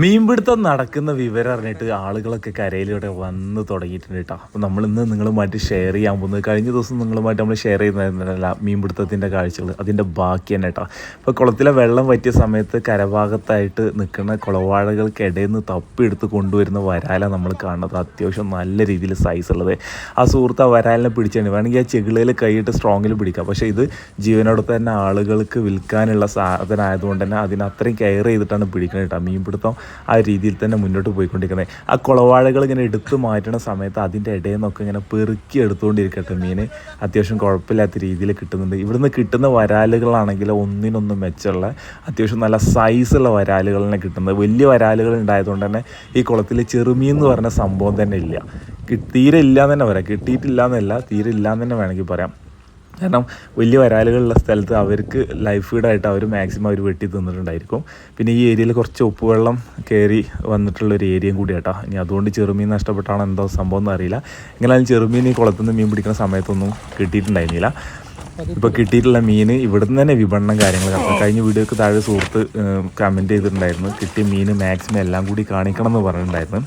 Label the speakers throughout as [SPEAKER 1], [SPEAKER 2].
[SPEAKER 1] മീൻപിടുത്തം നടക്കുന്ന വിവരം അറിഞ്ഞിട്ട് ആളുകളൊക്കെ കരയിലൂടെ വന്ന് തുടങ്ങിയിട്ടുണ്ട് കേട്ടോ അപ്പോൾ നമ്മളിന്ന് നിങ്ങളുമായിട്ട് ഷെയർ ചെയ്യാൻ പോകുന്നത് കഴിഞ്ഞ ദിവസം നിങ്ങളുമായിട്ട് നമ്മൾ ഷെയർ ചെയ്യുന്നതല്ല മീൻപിടുത്തത്തിന്റെ കാഴ്ചകൾ അതിന്റെ ബാക്കി തന്നെ കേട്ടോ അപ്പോൾ കുളത്തിലെ വെള്ളം പറ്റിയ സമയത്ത് കരഭാഗത്തായിട്ട് നിൽക്കുന്ന കുളവാഴകൾക്കിടയിൽ നിന്ന് തപ്പിയെടുത്ത് കൊണ്ടുവരുന്ന വരാല നമ്മൾ കാണുന്നത് അത്യാവശ്യം നല്ല രീതിയിൽ സൈസ് ഉള്ളത്. ആ സുഹൃത്ത് ആ വരാലിനെ പിടിച്ചാണ്. വേണമെങ്കിൽ ആ ചെകിളയിൽ കൈയിട്ട് സ്ട്രോങ്ങിൽ പിടിക്കാം. പക്ഷേ ഇത് ജീവനോടൊപ്പം തന്നെ ആളുകൾക്ക് വിൽക്കാനുള്ള സാധനമായതുകൊണ്ട് തന്നെ അതിന് അത്രയും കെയർ ചെയ്തിട്ടാണ് പിടിക്കുന്നത് കേട്ടോ മീൻപിടുത്തം ആ രീതിയിൽ തന്നെ മുന്നോട്ട് പോയിക്കൊണ്ടിരിക്കുന്നത് ആ കുളവാഴകൾ ഇങ്ങനെ എടുത്തു മാറ്റുന്ന സമയത്ത് അതിന്റെ ഇടയിൽ നിന്നൊക്കെ ഇങ്ങനെ പെറുക്കി എടുത്തുകൊണ്ടിരിക്കട്ടെ മീൻ. അത്യാവശ്യം കുഴപ്പമില്ലാത്ത രീതിയിൽ കിട്ടുന്നുണ്ട്. ഇവിടുന്ന് കിട്ടുന്ന വരാലുകളാണെങ്കിൽ ഒന്നിനൊന്ന് മെച്ചമുള്ള അത്യാവശ്യം നല്ല സൈസുള്ള വരാലുകളാണ് കിട്ടുന്നത്. വലിയ വരാലുകൾ ഉണ്ടായതുകൊണ്ട് തന്നെ ഈ കുളത്തിൽ ചെറുമീൻ എന്ന് പറഞ്ഞ സംഭവം തന്നെ ഇല്ല. തീരെ ഇല്ല എന്ന് തന്നെ പറയാം. കിട്ടിയിട്ടില്ല എന്നല്ല തീരെ ഇല്ല എന്ന് തന്നെ വേണമെങ്കിൽ പറയാം. കാരണം വലിയ വരാലുകളുള്ള സ്ഥലത്ത് അവർക്ക് ലൈഫ് ഫീഡായിട്ട് അവർ മാക്സിമം അവർ വെട്ടി തിന്നിട്ടുണ്ടായിരിക്കും. പിന്നെ ഈ ഏരിയയിൽ കുറച്ച് ഉപ്പുവെള്ളം കയറി വന്നിട്ടുള്ള ഒരു ഏരിയയും കൂടി കേട്ടോ ഇനി അതുകൊണ്ട് ചെറുമീൻ നഷ്ടപ്പെട്ടാണോ എന്തോ സംഭവം എന്ന് അറിയില്ല. എങ്ങനെയാലും ചെറുമീൻ ഈ കുളത്തിൽ നിന്ന് മീൻ പിടിക്കുന്ന സമയത്തൊന്നും കിട്ടിയിട്ടുണ്ടായിരുന്നില്ല. ഇപ്പോൾ കിട്ടിയിട്ടുള്ള മീൻ ഇവിടുന്ന് തന്നെ വിപണനം കാര്യങ്ങൾ കാരണം കഴിഞ്ഞ വീഡിയോക്ക് താഴെ സുഹൃത്ത് കമന്റ് ചെയ്തിട്ടുണ്ടായിരുന്നു. കിട്ടിയ മീൻ മാക്സിമം എല്ലാം കൂടി കാണിക്കണം എന്ന് പറഞ്ഞിട്ടുണ്ടായിരുന്നു.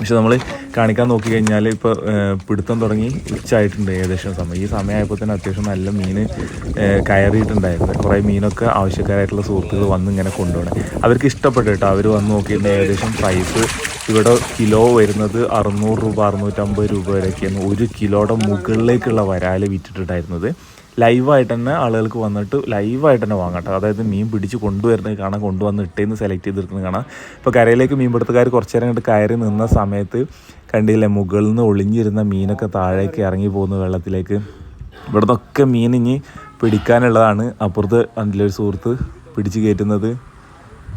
[SPEAKER 1] പക്ഷെ നമ്മൾ കാണിക്കാൻ നോക്കി കഴിഞ്ഞാൽ ഇപ്പോൾ പിടുത്തം തുടങ്ങി ഉച്ചയായിട്ടുണ്ട് ഏകദേശം സമയം. ഈ സമയമായപ്പോൾ തന്നെ അത്യാവശ്യം നല്ല മീൻ കയറിയിട്ടുണ്ടായിരുന്നു. കുറേ മീനൊക്കെ ആവശ്യക്കാരായിട്ടുള്ള സുഹൃത്തുക്കൾ വന്ന് ഇങ്ങനെ കൊണ്ടുപോകണം അവർക്ക് ഇഷ്ടപ്പെട്ടു കേട്ടോ അവർ വന്ന് നോക്കിയിട്ട് ഏകദേശം പ്രൈസ് ഇവിടെ കിലോ വരുന്നത് അറുന്നൂറ് രൂപ അറുന്നൂറ്റമ്പത് രൂപ വരെയൊക്കെയാണ് ഒരു കിലോയുടെ മുകളിലേക്കുള്ള വരാൽ വിറ്റിട്ടുണ്ടായിരുന്നത്. ലൈവായിട്ട് തന്നെ ആളുകൾക്ക് വന്നിട്ട് ലൈവായിട്ട് തന്നെ വാങ്ങട്ടെ അതായത് മീൻ പിടിച്ച് കൊണ്ടുവരുന്നത് കാണാം കൊണ്ടുവന്ന് ഇട്ടേന്ന് സെലക്ട് ചെയ്തെടുക്കുന്നത് കാണാം. ഇപ്പോൾ കരയിലേക്ക് മീൻപിടുത്തക്കാർ കുറച്ച് നേരം കണ്ട് കയറി നിന്ന സമയത്ത് കണ്ടില്ലേ മുകളിൽ നിന്ന് ഒളിഞ്ഞിരുന്ന മീനൊക്കെ താഴേക്ക് ഇറങ്ങി പോകുന്നു വെള്ളത്തിലേക്ക്. ഇവിടുന്നൊക്കെ മീൻ ഇനി പിടിക്കാനുള്ളതാണ്. അപ്പുറത്ത് അതിലൊരു സുഹൃത്ത് പിടിച്ച് കയറ്റുന്നത്.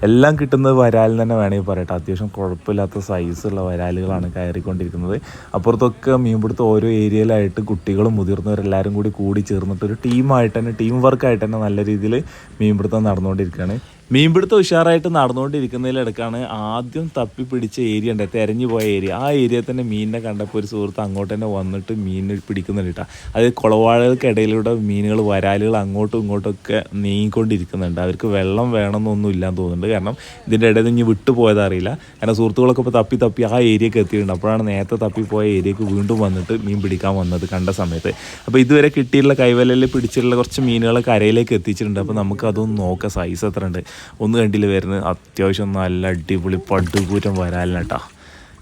[SPEAKER 1] എല്ലാം കിട്ടുന്നത് വരാലിൽ തന്നെ വേണമെങ്കിൽ പറയട്ടെ. അത്യാവശ്യം കുഴപ്പമില്ലാത്ത സൈസുള്ള വരാലുകളാണ് കയറിക്കൊണ്ടിരിക്കുന്നത്. അപ്പുറത്തൊക്കെ മീൻപിടുത്തം ഓരോ ഏരിയയിലായിട്ട് കുട്ടികളും മുതിർന്നവരെല്ലാവരും കൂടി കൂടി ചേർന്നിട്ട് ഒരു ടീമായിട്ട് തന്നെ ടീം വർക്കായിട്ട് തന്നെ നല്ല രീതിയിൽ മീൻപിടുത്തം നടന്നുകൊണ്ടിരിക്കുകയാണ്. മീൻപിടുത്തം ഉഷാറായിട്ട് നടന്നുകൊണ്ടിരിക്കുന്നതിലിടക്കാണ് ആദ്യം തപ്പി പിടിച്ച ഏരിയ ഉണ്ട്. തെരഞ്ഞു പോയ ഏരിയ. ആ ഏരിയയിൽ തന്നെ മീനിനെ കണ്ടപ്പോൾ ഒരു സുഹൃത്ത് അങ്ങോട്ട് തന്നെ വന്നിട്ട് മീൻ പിടിക്കുന്നുണ്ട് കേട്ടോ. അത് കുളവാളുകൾക്കിടയിലൂടെ മീനുകൾ വരാലുകൾ അങ്ങോട്ടും ഇങ്ങോട്ടും ഒക്കെ നീങ്ങിക്കൊണ്ടിരിക്കുന്നുണ്ട്. അവർക്ക് വെള്ളം വേണമെന്നൊന്നും ഇല്ലാന്ന് തോന്നുന്നുണ്ട്. കാരണം ഇതിന്റെ ഇടയിൽ നിന്ന് ഇനി വിട്ടുപോയത് അറിയില്ല. കാരണം സുഹൃത്തുക്കളൊക്കെ ഇപ്പോൾ തപ്പി തപ്പി ആ ഏരിയക്ക് എത്തിയിട്ടുണ്ട്. അപ്പോഴാണ് നേരത്തെ തപ്പിപ്പോയ ഏരിയക്ക് വീണ്ടും വന്നിട്ട് മീൻ പിടിക്കാൻ വന്നത് കണ്ട സമയത്ത്. അപ്പോൾ ഇതുവരെ കിട്ടിയിട്ടുള്ള കൈവലയിൽ പിടിച്ചിട്ടുള്ള കുറച്ച് മീനുകൾ കരയിലേക്ക് എത്തിച്ചിട്ടുണ്ട്. അപ്പോൾ നമുക്ക് അതൊന്ന് നോക്കാം. സൈസ് എത്ര ഉണ്ട് ഒന്ന് കണ്ടില്ല വരുന്നത്? അത്യാവശ്യം നല്ല അടിപൊളി പടുകൂറ്റം വരാലിനട്ടാ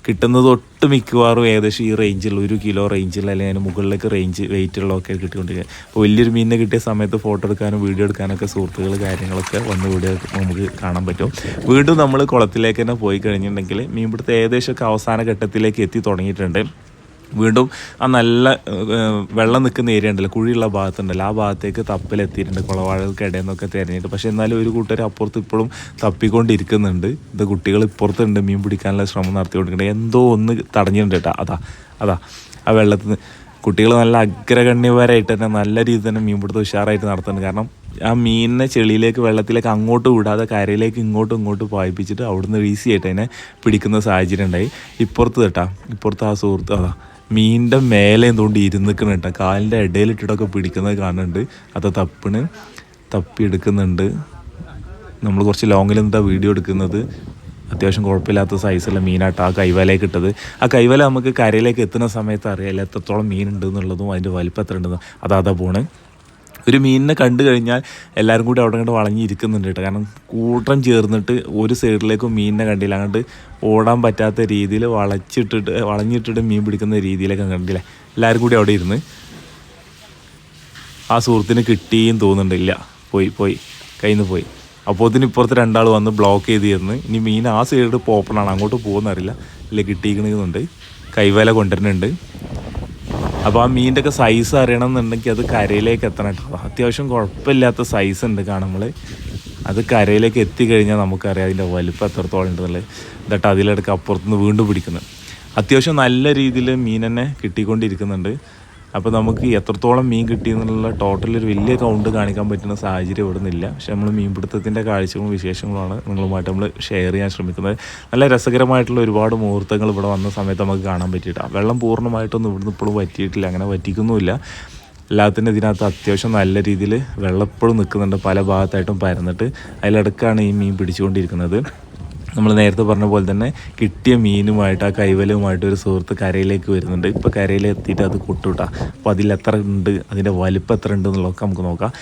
[SPEAKER 1] കിട്ടുന്നത് ഒട്ട് മിക്കവാറും ഏകദേശം ഈ റേഞ്ചിൽ ഒരു കിലോ റേഞ്ചിൽ അല്ലെങ്കിൽ അതിന് മുകളിലേക്ക് റേഞ്ച് വെയിറ്റുള്ളതൊക്കെ കിട്ടിക്കൊണ്ടിരിക്കുക. അപ്പോൾ വലിയൊരു മീനിനെ കിട്ടിയ സമയത്ത് ഫോട്ടോ എടുക്കാനും വീഡിയോ എടുക്കാനൊക്കെ സുഹൃത്തുക്കൾ കാര്യങ്ങളൊക്കെ വന്ന് വീഡിയോ നമുക്ക് കാണാൻ പറ്റും. വീണ്ടും നമ്മൾ കുളത്തിലേക്ക് തന്നെ പോയി കഴിഞ്ഞിട്ടുണ്ടെങ്കിൽ മീൻപിടുത്തം ഏകദേശമൊക്കെ അവസാന ഘട്ടത്തിലേക്ക് എത്തി തുടങ്ങിയിട്ടുണ്ട്. വീണ്ടും ആ നല്ല വെള്ളം നിൽക്കുന്ന ഏരിയ ഉണ്ടല്ലോ കുഴിയുള്ള ഭാഗത്തുണ്ടല്ലോ ആ ഭാഗത്തേക്ക് തപ്പിലെത്തിയിട്ടുണ്ട് കുളവാഴകൾക്കിടയിൽ നിന്നൊക്കെ തിരഞ്ഞിട്ട്. പക്ഷേ എന്നാലും ഒരു കൂട്ടർ അപ്പുറത്ത് ഇപ്പോഴും തപ്പിക്കൊണ്ടിരിക്കുന്നുണ്ട്. ഇത് കുട്ടികൾ ഇപ്പുറത്തുണ്ട് മീൻ പിടിക്കാനുള്ള ശ്രമം നടത്തിക്കൊണ്ടിരിക്കുന്നുണ്ട്. എന്തോ ഒന്ന് തടഞ്ഞിട്ടുണ്ട് കേട്ടോ. അതാ അതാ ആ വെള്ളത്തിൽ നിന്ന് കുട്ടികൾ നല്ല അഗ്രഗണ്യപരമായിട്ട് തന്നെ നല്ല രീതിയിൽ തന്നെ മീൻ പിടുത്തം ഉഷാറായിട്ട് നടത്തുന്നുണ്ട്. കാരണം ആ മീനിനെ ചെളിയിലേക്ക് വെള്ളത്തിലേക്ക് അങ്ങോട്ട് വിടാതെ കരയിലേക്ക് ഇങ്ങോട്ടും ഇങ്ങോട്ടും പായിപ്പിച്ചിട്ട് അവിടുന്ന് ഈസി ആയിട്ട് അതിനെ പിടിക്കുന്ന സാഹചര്യം ഉണ്ടായി. ഇപ്പുറത്ത് കേട്ടാ ഇപ്പുറത്ത് ആ സുഹൃത്ത് അതാ മീനിന്റെ മേലെ എന്തുകൊണ്ട് ഇരുന്നിക്കണം കേട്ടോ കാലിന്റെ ഇടയിലിട്ടിട്ടൊക്കെ പിടിക്കുന്നത് കാണുന്നുണ്ട്. അത് തപ്പിന് തപ്പി എടുക്കുന്നുണ്ട്. നമ്മൾ കുറച്ച് ലോങ്ങിൽ നിന്നിട്ടാണ് വീഡിയോ എടുക്കുന്നത്? അത്യാവശ്യം കുഴപ്പമില്ലാത്ത സൈസുള്ള മീനായിട്ട് ആ കൈവലയൊക്കെ ഇട്ടത്. ആ കൈവല നമുക്ക് കരയിലേക്ക് എത്തുന്ന സമയത്ത് അറിയാമല്ലോ എത്രത്തോളം മീനുണ്ട് എന്നുള്ളതും അതിന്റെ വലിപ്പം എത്ര ഉണ്ടെന്നും അതാ പോണ്. ഒരു മീനിനെ കണ്ടു കഴിഞ്ഞാൽ എല്ലാവരും കൂടി അവിടെ കണ്ട് വളഞ്ഞിരിക്കുന്നുണ്ട് കേട്ടോ. കാരണം കൂട്ടം ചേർന്നിട്ട് ഒരു സൈഡിലേക്കും മീനിനെ കണ്ടില്ല. അങ്ങോട്ട് ഓടാൻ പറ്റാത്ത രീതിയിൽ വളച്ചിട്ടിട്ട് വളഞ്ഞിട്ടിട്ട് മീൻ പിടിക്കുന്ന രീതിയിലൊക്കെ കണ്ടില്ലേ? എല്ലാവരും കൂടി അവിടെ ഇരുന്ന് ആ സുഹൃത്തിന് കിട്ടിയും തോന്നുന്നുണ്ടില്ല പോയി പോയി കയ്യിൽ പോയി. അപ്പോൾ ഇതിന് ഇപ്പുറത്ത് രണ്ടാൾ വന്ന് ബ്ലോക്ക് ചെയ്ത് തരുന്നു ഇനി മീൻ ആ സൈഡ് പോപ്പണാണ്. അങ്ങോട്ട് പോകുന്നറിയില്ല. ഇല്ല കിട്ടിയിരിക്കണമെന്നുണ്ട് കൈവേല കൊണ്ടുവരുന്നുണ്ട്. അപ്പോൾ ആ മീന്റെ ഒക്കെ സൈസ് അറിയണം എന്നുണ്ടെങ്കിൽ അത് കരയിലേക്ക് എത്തണം കേട്ടോ. അത്യാവശ്യം കുഴപ്പമില്ലാത്ത സൈസ് ഉണ്ട് കാണുമ്പോൾ. അത് കരയിലേക്ക് എത്തിക്കഴിഞ്ഞാൽ നമുക്കറിയാം അതിന്റെ വലുപ്പം എത്രത്തോളം ഉണ്ടെന്നുള്ളത്. എന്നിട്ട് അതിലെടുക്ക് അപ്പുറത്തുനിന്ന് വീണ്ടും പിടിക്കുന്നത് അത്യാവശ്യം നല്ല രീതിയിൽ മീൻ തന്നെ കിട്ടിക്കൊണ്ടിരിക്കുന്നുണ്ട്. അപ്പോൾ നമുക്ക് എത്രത്തോളം മീൻ കിട്ടി എന്നുള്ള ടോട്ടൽ ഒരു വലിയ കൗണ്ട് കാണിക്കാൻ പറ്റുന്ന സാഹചര്യം ഇവിടെ നിന്നില്ല. പക്ഷെ നമ്മൾ മീൻപിടുത്തത്തിന്റെ കാഴ്ചകളും വിശേഷങ്ങളുമാണ് നിങ്ങളുമായിട്ട് നമ്മൾ ഷെയർ ചെയ്യാൻ ശ്രമിക്കുന്നത്. നല്ല രസകരമായിട്ടുള്ള ഒരുപാട് മുഹൂർത്തങ്ങൾ ഇവിടെ വന്ന സമയത്ത് നമുക്ക് കാണാൻ പറ്റിയിട്ടാണ് വെള്ളം പൂർണമായിട്ടൊന്നും ഇവിടുന്ന് ഇപ്പോഴും പറ്റിയിട്ടില്ല അങ്ങനെ പറ്റിക്കുന്നുമില്ല എല്ലാത്തിനും ഇതിനകത്ത് അത്യാവശ്യം നല്ല രീതിയിൽ വെള്ളം എപ്പോഴും നിൽക്കുന്നുണ്ട് പല ഭാഗത്തായിട്ടും പരന്നിട്ട്. അതിലിടക്കാണ് ഈ മീൻ പിടിച്ചുകൊണ്ടിരിക്കുന്നത്. നമ്മൾ നേരത്തെ പറഞ്ഞ പോലെ തന്നെ കിട്ടിയ മീനുമായിട്ട് ആ കൈവലവുമായിട്ട് ഒരു സുഹൃത്ത് കരയിലേക്ക് വരുന്നുണ്ട്. ഇപ്പോൾ കരയിൽ എത്തിയിട്ട് അത് കൊട്ടുവിട്ട അപ്പോൾ അതിൽ എത്ര ഉണ്ട് അതിന്റെ വലിപ്പം എത്ര ഉണ്ട് എന്നുള്ളതൊക്കെ നമുക്ക് നോക്കാം.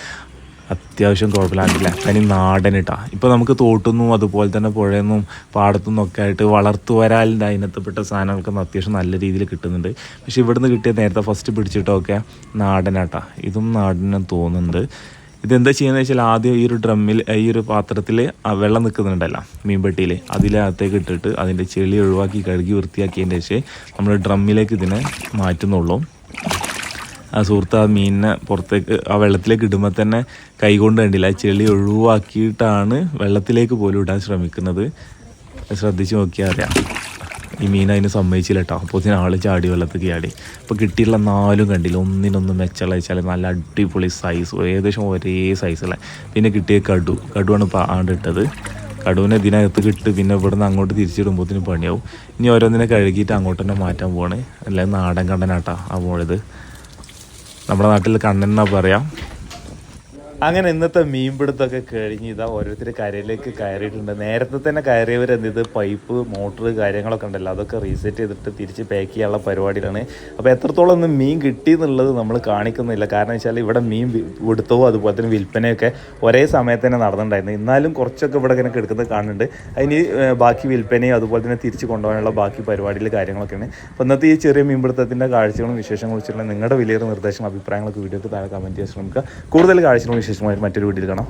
[SPEAKER 1] അത്യാവശ്യം കുഴപ്പമില്ലാണ്ടില്ല നാടൻ ഇട്ടാ ഇപ്പോൾ നമുക്ക് തോട്ടുന്നും അതുപോലെ തന്നെ പുഴയെന്നും പാടത്തുനിന്നും ഒക്കെ ആയിട്ട് വളർത്തു വരാലിന്റെ അതിനകത്തപ്പെട്ട സാധനങ്ങൾക്ക് അത്യാവശ്യം നല്ല രീതിയിൽ കിട്ടുന്നുണ്ട്. പക്ഷേ ഇവിടുന്ന് കിട്ടിയ നേരത്തെ ഫസ്റ്റ് പിടിച്ചിട്ടൊക്കെ നാടനാട്ടാ ഇതും നാടനെന്ന് തോന്നുന്നുണ്ട്. ഇതെന്താ ചെയ്യുന്നത് വെച്ചാൽ ആദ്യം ഈ ഒരു ഡ്രമ്മിൽ ഈ ഒരു പാത്രത്തിൽ വെള്ളം നിൽക്കുന്നുണ്ടല്ലോ മീൻപെട്ടിയിൽ. അതിലകത്തേക്ക് ഇട്ടിട്ട് അതിന്റെ ചെളി ഒഴിവാക്കി കഴുകി വൃത്തിയാക്കിയതിന്റെ ശേഷം നമ്മൾ ഡ്രമ്മിലേക്ക് ഇതിനെ മാറ്റുന്നുള്ളൂ. ആ സുഹൃത്ത് ആ മീനിനെ പുറത്തേക്ക് ആ വെള്ളത്തിലേക്ക് ഇടുമ്പോൾ തന്നെ കൈകൊണ്ട് കണ്ടില്ല ആ ചെളി ഒഴിവാക്കിയിട്ടാണ് വെള്ളത്തിലേക്ക് പോലും ഇടാൻ ശ്രമിക്കുന്നത്. ശ്രദ്ധിച്ച് നോക്കിയാൽ അറിയാം. ഈ മീൻ അതിന് സമ്മതിച്ചില്ല കേട്ടോ അപ്പോൾ ഇതിനാൾ ചാടി വെള്ളത്തിൽ ചാടി. അപ്പോൾ കിട്ടിയിട്ടുള്ള നാലും കണ്ടില്ല ഒന്നിനൊന്നും മെച്ചമുള്ള നല്ല അടിപൊളി സൈസ് ഏകദേശം ഒരേ സൈസുള്ള പിന്നെ കിട്ടിയ കടു. കടുവാണ് ഇപ്പോൾ ആണ്ടിട്ടത് കടുവിനെ ഇതിനകത്ത് കിട്ട് പിന്നെ ഇവിടുന്ന് അങ്ങോട്ട് തിരിച്ചിടുമ്പോഴത്തേന് പണിയാവും. ഇനി ഓരോന്നിനെ കഴുകിയിട്ട് അങ്ങോട്ട് തന്നെ മാറ്റാൻ പോവാണ്. അല്ലെങ്കിൽ നാടൻ കണ്ടനാട്ടാ ആ പോയത് നമ്മുടെ നാട്ടിൽ കണ്ണൻ എന്നാ പറയാം? അങ്ങനെ ഇന്നത്തെ മീൻപിടുത്തമൊക്കെ കഴിഞ്ഞ് ഇതാ ഓരോരുത്തർ കരയിലേക്ക് കയറിയിട്ടുണ്ട്. നേരത്തെ തന്നെ കയറിയവർ എന്ത് ചെയ്ത്? പൈപ്പ് മോട്ടർ കാര്യങ്ങളൊക്കെ ഉണ്ടല്ലോ അതൊക്കെ റീസെറ്റ് ചെയ്തിട്ട് തിരിച്ച് പാക്ക് ചെയ്യാനുള്ള പരിപാടിയിലാണ് അപ്പോൾ എത്രത്തോളം ഒന്നും മീൻ കിട്ടി എന്നുള്ളത് നമ്മൾ കാണിക്കുന്നില്ല. കാരണം വെച്ചാൽ ഇവിടെ മീൻ വി- പിടുത്തവും അതുപോലെ തന്നെ വിൽപ്പനയൊക്കെ ഒരേ സമയത്ത് തന്നെ നടന്നിട്ടുണ്ടായിരുന്നു. എന്നാലും കുറച്ചൊക്കെ ഇവിടെ ഇങ്ങനെ കിടക്കുന്നത് കാണുന്നുണ്ട്. അതിന് ബാക്കി വിൽപ്പനയും അതുപോലെ തന്നെ തിരിച്ച് കൊണ്ടുപോകാനുള്ള ബാക്കി പരിപാടിയിൽ കാര്യങ്ങളൊക്കെയാണ്. അപ്പോൾ ഇന്നത്തെ ഈ ചെറിയ മീൻപിടുത്തത്തിന്റെ കാഴ്ചകളും വിശേഷങ്ങളും വെച്ചിട്ടുള്ള നിങ്ങളുടെ വലിയൊരു നിർദ്ദേശങ്ങളും അഭിപ്രായങ്ങളൊക്കെ വീഡിയോക്ക് താഴെ കമന്റ് ചെയ്യാൻ ശ്രമിക്കുക. കൂടുതൽ കാഴ്ചകളും വിശേഷമായിട്ട് മറ്റൊരു വീട്ടിൽ കാണാം.